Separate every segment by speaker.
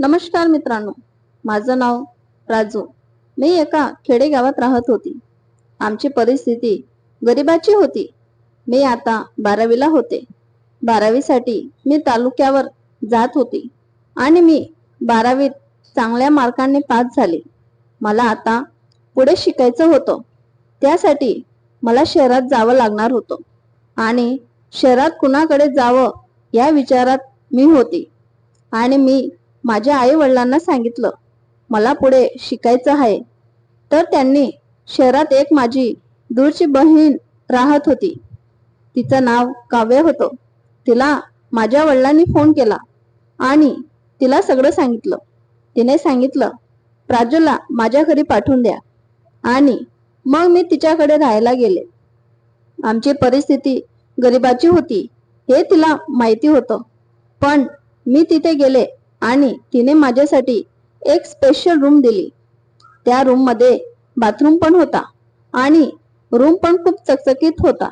Speaker 1: नमस्कार मित्रांनो. माझं नाव राजू. मी एका खेडेगावात राहत होती. आमची परिस्थिती गरिबाची होती. मी आता बारावीला होते. बारावीसाठी मी तालुक्यावर जात होती आणि मी बारावीत चांगल्या मार्कांनी पास झाले. मला आता पुढे शिकायचं होतं. त्यासाठी मला शहरात जावं लागणार होतं आणि शहरात कुणाकडे जावं या विचारात मी होती आणि मी माझ्या आई वडिलांना सांगितलं मला पुढे शिकायचं आहे. तर त्यांनी शहरात एक माझी दूरची बहीण राहत होती. तिचं नाव काव्य होतं. तिला माझ्या वडिलांनी फोन केला आणि तिला सगळं सांगितलं. तिने सांगितलं प्राजूला माझ्या घरी पाठवून द्या आणि मग मी तिच्याकडे राहायला गेले. आमची परिस्थिती गरिबाची होती हे तिला माहिती होतं. पण मी तिथे गेले आणि तिने माझ्यासाठी एक स्पेशल रूम दिली. त्या रूममध्ये बाथरूम पण होता आणि रूम पण खूप चकचकीत होता.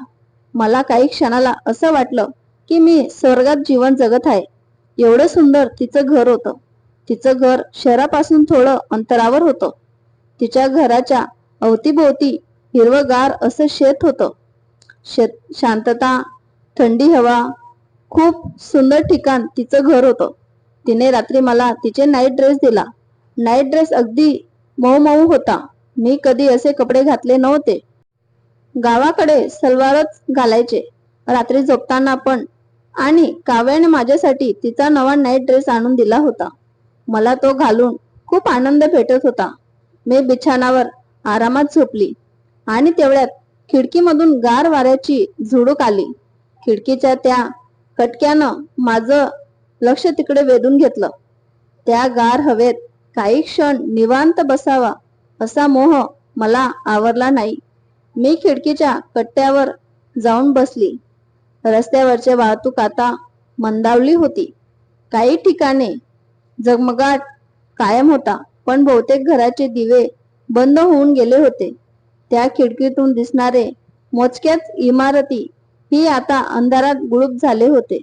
Speaker 1: मला काही क्षणाला असं वाटलं की मी स्वर्गात जीवन जगत आहे. एवढं सुंदर तिचं घर होतं. तिचं घर शहरापासून थोडं अंतरावर होतं. तिच्या घराच्या अवतीभोवती हिरवगार असं शेत होतं. शेत शांतता थंडी हवा खूप सुंदर ठिकाण तिचं घर होतं. तिने रात्री मला तिचे नाईट ड्रेस दिला. नाईट ड्रेस अगदी मऊ मऊ होता. मी कधी असे कपडे घातले नव्हते. गावाकडे सलवारच घालायचे. रात्री झोपताना पण. आणि काव्याने माझ्यासाठी तिचा नवा नाईट ड्रेस आणून दिला होता. मला तो घालून खूप आनंद भेटत होता. मी बिछाणावर आरामात झोपली. आणि तेवढ्यात खिडकीमधून गार वाऱ्याची झुडूक आली. खिडकीच्या त्या कटक्यानं माझं लक्ष तिकडे वेधून घेतलं. त्या गार हवेत काही क्षण निवांत बसावा असा मोह मला आवरला नाही. मी खिडकीच्या कट्ट्यावर जाऊन बसली. रस्त्यावरची वाहतूक आता मंदावली होती. काही ठिकाणी जगमगाट कायम होता पण बहुतेक घराचे दिवे बंद होऊन गेले होते. त्या खिडकीतून दिसणारे मोजक्याच इमारती ही आता अंधारात गुळूप झाले होते.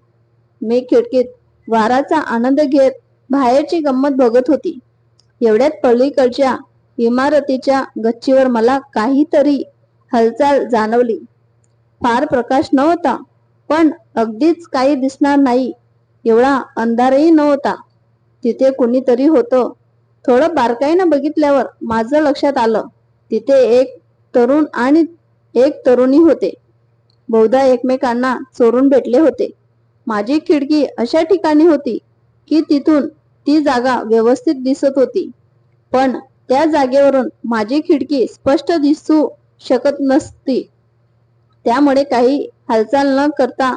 Speaker 1: मी खिडकीत वाराचा आनंद घेत बाहेरची गंमत बघत होती. एवढ्यात पलीकडच्या इमारतीच्या गच्चीवर मला काहीतरी हालचाल जाणवली. फार प्रकाश नव्हता पण अगदीच काही दिसणार नाही एवढा अंधारही नव्हता. तिथे कुणीतरी होतं. थोडं बारकाईनं बघितल्यावर माझं लक्षात आलं. तिथे एक तरुण आणि एक तरुणी होते. बहुधा एकमेकांना चोरून भेटले होते. माझी खिडकी अशा ठिकाणी होती की तिथून ती जागा व्यवस्थित दिसत होती. पण त्या जागेवरून माझी खिडकी स्पष्ट दिसू शकत नसती. त्यामुळे काही हालचाल न करता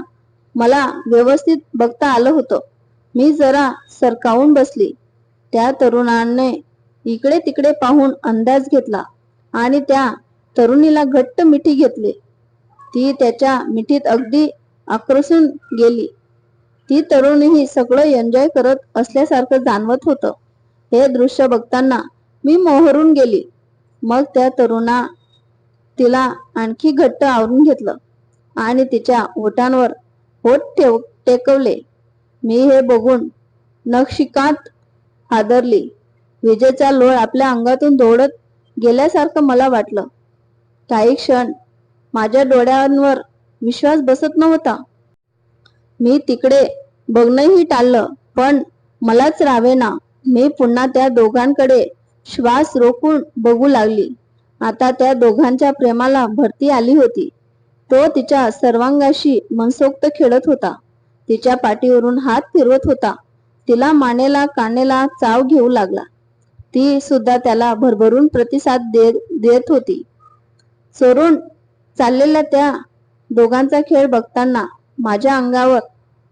Speaker 1: मला व्यवस्थित बघता आलं होतं. मी जरा सरकावून बसली. त्या तरुणाने इकडे तिकडे पाहून अंदाज घेतला आणि त्या तरुणीला घट्ट मिठी घेतली. ती त्याच्या मिठीत अगदी आकर्षून गेली. ती तरुणीही सगळं एन्जॉय करत असल्यासारखं जाणवत होतं. हे दृश्य बघताना मी मोहरून गेली. मग त्या तरुणा तिला आणखी घट्ट आवरून घेतलं आणि तिच्या ओठांवर होठ ठेव टेकवले. मी हे बघून नक्षिकांत हादरली. विजेचा लोळ आपल्या अंगातून दौडत गेल्यासारखं मला वाटलं. काही क्षण माझ्या डोळ्यांवर विश्वास बसत नव्हता. मी तिकडे बघणंही टाळलं पण मलाच रावेना मी पुन्हा त्या दोघांकडे श्वास रोखून बघू लागली. आता त्या दोघांच्या प्रेमाला भरती आली होती. तो तिच्या सर्वांगाशी मनसोक्त खेळत होता. तिच्या पाठीवरून हात फिरवत होता. तिला मानेला कानेला चाव घेऊ लागला. ती सुद्धा त्याला भरभरून प्रतिसाद देत देत होती. चोरून चाललेल्या त्या दोघांचा खेळ बघताना माझ्या अंगावर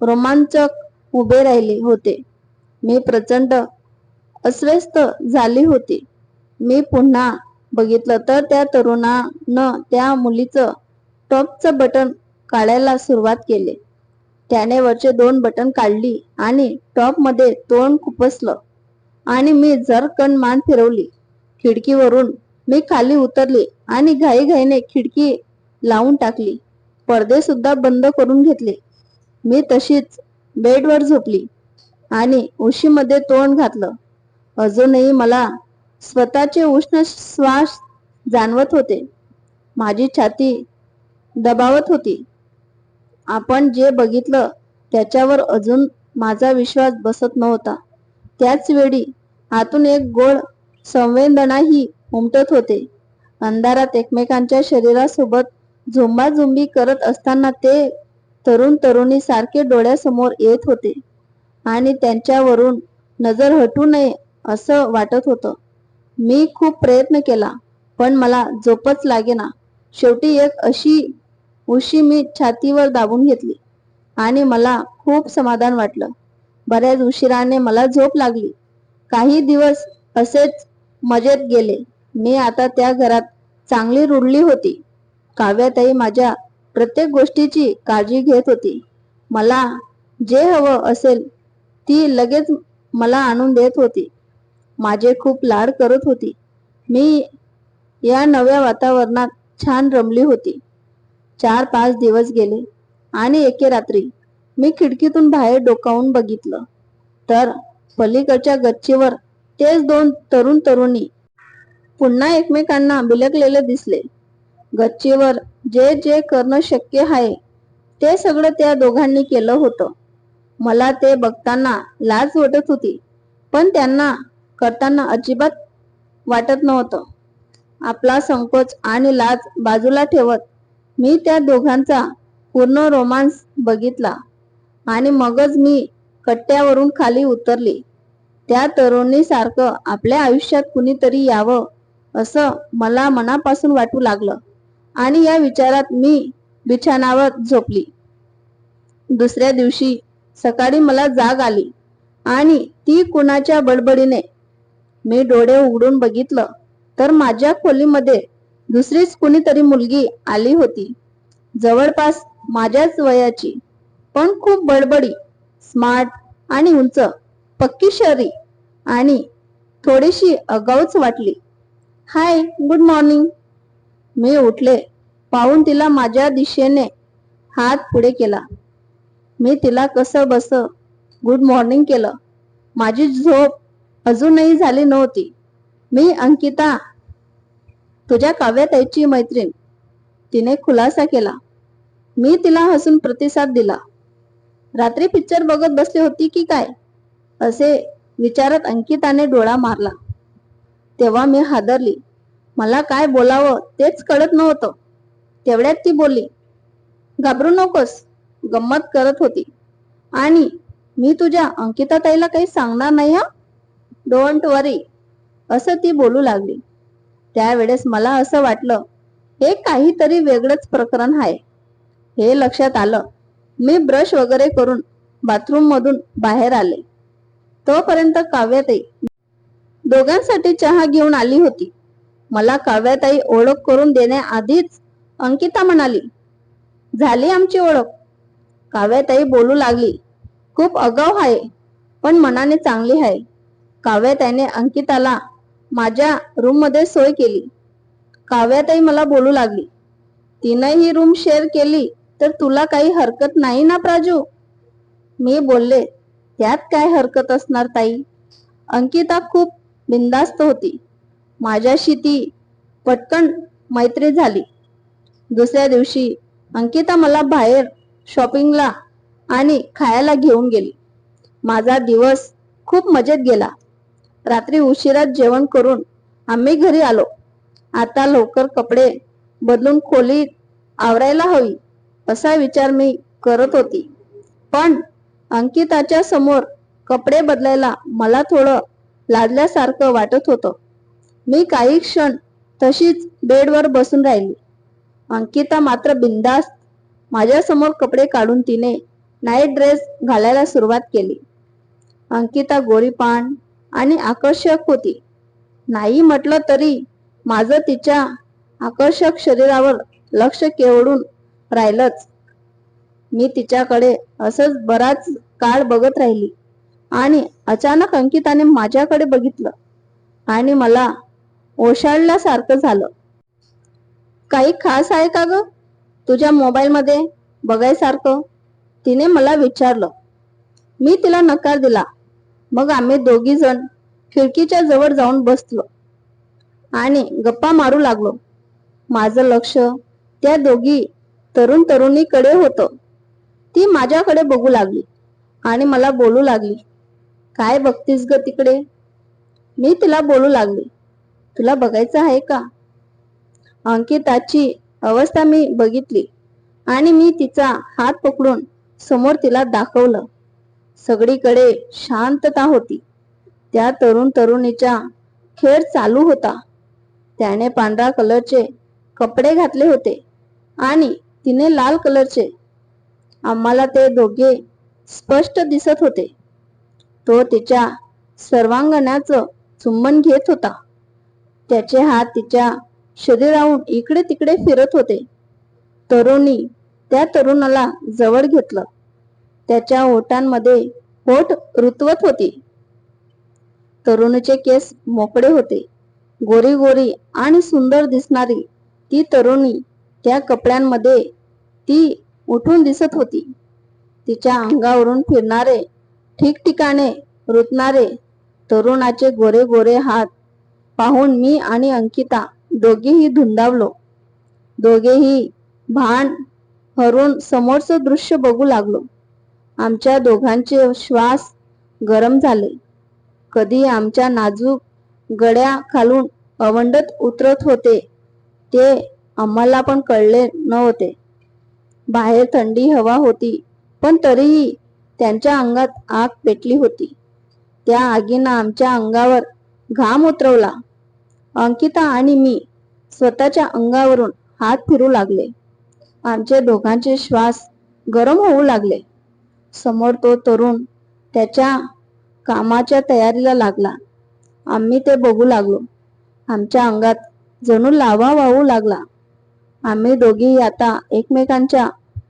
Speaker 1: रोमांचक उभे राहिले होते. मी प्रचंड अस्वस्थ झाली होती. मी पुन्हा बघितलं तर त्या तरुणानं त्या मुलीचं टॉपचं बटन काढायला सुरुवात केली. त्याने वरचे दोन बटन काढली आणि टॉपमध्ये तोंड खुपसलं आणि मी जरकण मान फिरवली खिडकीवरून मी खाली उतरली आणि घाईघाईने खिडकी लावून टाकली. पडदे सुद्धा बंद करून घेतले. मी तशीच बेडवर झोपली आणि उशीमध्ये तोंड घातलं. अजूनही मला स्वतःचे उष्ण श्वास जाणवत होते. माझी छाती दबावत होती. आपण जे बघितलं त्याच्यावर अजून माझा विश्वास बसत नव्हता. त्याच वेळी आतून एक गोड संवेदनाही उमटत होते. अंधारात एकमेकांच्या शरीरासोबत झुंबाझुंबी करत असताना ते तरुण तरुणी सारखे डोळ्यासमोर येत होते. आणि त्यांच्यावरून नजर हटू नये असं वाटत होतं. मी खूप प्रयत्न केला पण मला झोपच लागेना. शेवटी एक अशी उशी मी छातीवर दाबून घेतली आणि मला खूप समाधान वाटलं. बऱ्याच उशिराने मला झोप लागली. काही दिवस असेच मजेत गेले. मी आता त्या घरात चांगली रुळली होती. काव्याताई माझ्या प्रत्येक गोष्टीची काळजी घेत होती. मला जे हवं असेल ती लगेच मला आणून देत होती. माझे खूप लाड करत होती. मी या नव्या वातावरणात छान रमली होती. चार पाच दिवस गेले आणि एके रात्री मी खिडकीतून बाहेर डोकावून बघितलं. तर पलीकडच्या गच्चीवर तेच दोन तरुण तरुणी पुन्हा एकमेकांना बिलकलेले दिसले. गच्चीवर जे जे करणं शक्य आहे ते सगळं त्या दोघांनी केलं होतं. मला ते बघताना लाज वाटत होती पण त्यांना करताना अजिबात वाटत नव्हतं. आपला संकोच आणि लाज बाजूला ठेवत मी त्या दोघांचा पूर्ण रोमांस बघितला आणि मगच मी कट्ट्यावरून खाली उतरली. त्या तरुणीसारखं आपल्या आयुष्यात कुणीतरी यावं असं मला मनापासून वाटू लागलं. आणि या विचारात मी बिछाणावर झोपली. दुसऱ्या दिवशी सकाळी मला जाग आली आणि ती कुणाच्या बडबडीने मी डोळे उघडून बघितलं तर माझ्या खोलीमध्ये दुसरीच कुणीतरी मुलगी आली होती. जवळपास माझ्याच वयाची पण खूप बडबडी स्मार्ट आणि उंच पक्की शरी आणि थोडीशी अगाऊच वाटली. Hi good morning. मी उठले. पाहून तिला माझ्या दिशेने हात पुढे केला. मी तिला कसं बस? गुड मॉर्निंग केलं. माझी झोप अजूनही झाली नव्हती. मी अंकिता तुझ्या काव्याताईची मैत्रीण. तिने खुलासा केला. मी तिला हसून प्रतिसाद दिला. रात्री पिक्चर बघत बसली होती की काय? असे विचारत अंकिताने डोळा मारला. तेव्हा मी हादरली. मला काय बोलावं तेच कळत नव्हतं. तेवढ्यात ती बोलली घाबरू नकोस गंमत करत होती. आणि मी तुझ्या अंकिता ताईला काही सांगणार नाही हा? डोंट वरी असं ती बोलू लागली. त्यावेळेस मला असं वाटलं हे काहीतरी वेगळंच प्रकरण आहे. हे लक्षात आलं. मी ब्रश वगैरे करून बाथरूम मधून बाहेर आले. तोपर्यंत काव्याताई दोघांसाठी चहा घेऊन आली होती. मला काव्याताई ओळख करून देण्याआधीच अंकिता म्हणाली झाली आमची ओळख. काव्याताई बोलू लागली खूप अगाव आहे पण मनाने चांगली आहे. काव्याताईने अंकिताला माझ्या रूममध्ये सोय केली. काव्याताई मला बोलू लागली तिनं ही रूम शेअर केली तर तुला काही हरकत नाही ना प्राजू? मी बोलले त्यात काय हरकत असणार ताई? अंकिता खूप बिंदास्त होती. माझ्याशी ती पटकन मैत्री झाली. दुसऱ्या दिवशी अंकिता मला बाहेर शॉपिंगला आणि खायला घेऊन गेली. माझा दिवस खूप मजेत गेला. रात्री उशिरात जेवण करून आम्ही घरी आलो. आता लवकर कपडे बदलून खोली आवरायला हवी असा विचार मी करत होती. पण अंकिताच्या समोर कपडे बदलायला मला थोडं लाजल्यासारखं वाटत होतं. मी काही क्षण तशीच बेडवर बसून राहिली. अंकिता मात्र बिंदास्त माझ्यासमोर कपडे काढून तिने नाईट ड्रेस घालायला सुरुवात केली. अंकिता गोरीपान आणि आकर्षक होती. नाही म्हटलं तरी माझं तिच्या आकर्षक शरीरावर लक्ष केवडून राहिलंच. मी तिच्याकडे असंच बराच काळ बघत राहिली आणि अचानक अंकिताने माझ्याकडे बघितलं आणि मला ओशाळल्यासारखं झालं. काही खास आहे का ग? तुझ्या मोबाईल मध्ये? बघायसारखं? तिने मला विचारलं. मी तिला नकार दिला. मग आम्ही दोघी जण खिडकीच्या जवळ जाऊन बसलो. आणि गप्पा मारू लागलो. माझं लक्ष त्या दोघी तरुण तरुणीकडे होतं. ती माझ्याकडे बघू लागली आणि मला बोलू लागली. काय बघतीस ग तिकडे? मी तिला बोलू लागली. तुला बघायचं आहे का? अंकिताची अवस्था मी बघितली आणि मी तिचा हात पकडून समोर तिला दाखवलं. सगळीकडे शांतता होती. त्या तरुण तरुणीचा खेळ चालू होता. त्याने पांढरा कलरचे कपडे घातले होते आणि तिने लाल कलरचे. आम्हाला ते दोघे स्पष्ट दिसत होते. तो तिच्या सर्वांगणाचं चुंबन घेत होता. त्याचे हात तिच्या शरीराहून इकडे तिकडे फिरत होते. तरुणी त्या तरुणाला जवळ घेतलं. त्याच्या ओठांमध्ये होठ रुतवत होती. तरुणीचे केस मोकळे होते. गोरी गोरी आणि सुंदर दिसणारी ती तरुणी त्या कपड्यांमध्ये ती उठून दिसत होती. तिच्या अंगावरून फिरणारे ठिकठिकाणे रुतणारे तरुणाचे गोरे गोरे हात पाहून मी आणि अंकिता दोघेही धुंदावलो. दोघेही भान हरून समोरचं दृश्य बघू लागलो. आमच्या दोघांचे श्वास गरम झाले. कधी आमच्या नाजूक गड्या खालून अवंडत उतरत होते ते आम्हाला पण कळले नव्हते. बाहेर थंडी हवा होती पण तरीही त्यांच्या अंगात आग पेटली होती. त्या आगीनं आमच्या अंगावर घाम उतरवला. अंकिता आणि मी स्वतःच्या अंगावरून हात फिरू लागले. आमचे दोघांचे श्वास गरम होऊ लागले. समोर तो तरुण त्याच्या कामाच्या तयारीला लागला. आम्ही ते बघू लागलो. आमच्या अंगात जणू लावा वाहू लागला. आम्ही दोघी आता एकमेकांच्या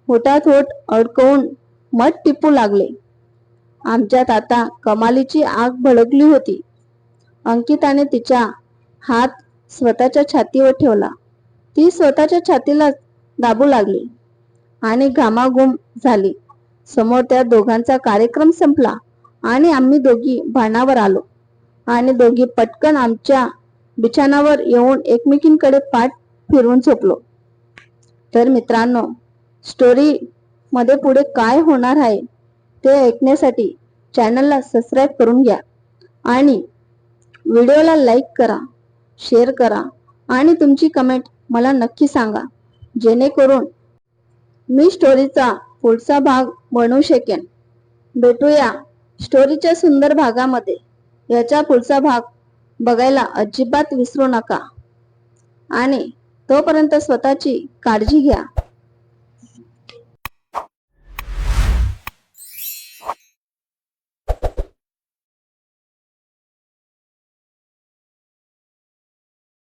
Speaker 1: होटात होट अडकवून मत टिपू लागले. आमच्यात आता कमालीची आग भडकली होती. अंकिताने तिच्या हात स्वतःच्या छातीवर ठेवला. ती स्वतःच्या छातीला दाबू लागली आणि घामाघूम झाली. समोर त्या दोघांचा कार्यक्रम संपला आणि आम्ही दोघी भानावर आलो आणि दोघी पटकन आमच्या बिछाणावर येऊन एकमेकींकडे पाठ फिरवून झोपलो. तर मित्रांनो स्टोरी मध्ये पुढे काय होणार आहे ते ऐकण्यासाठी चॅनलला सबस्क्राईब करून घ्या आणि व्हिडिओला लाईक करा. शेअर करा आणि तुमची कमेंट मला नक्की सांगा. जेणेकरून मी स्टोरीचा पुढचा भाग बनवू शकेन. भेटूया स्टोरीच्या सुंदर भागामध्ये. याचा पुढचा भाग बघायला अजिबात विसरू नका. आणि तोपर्यंत स्वतःची काळजी घ्या.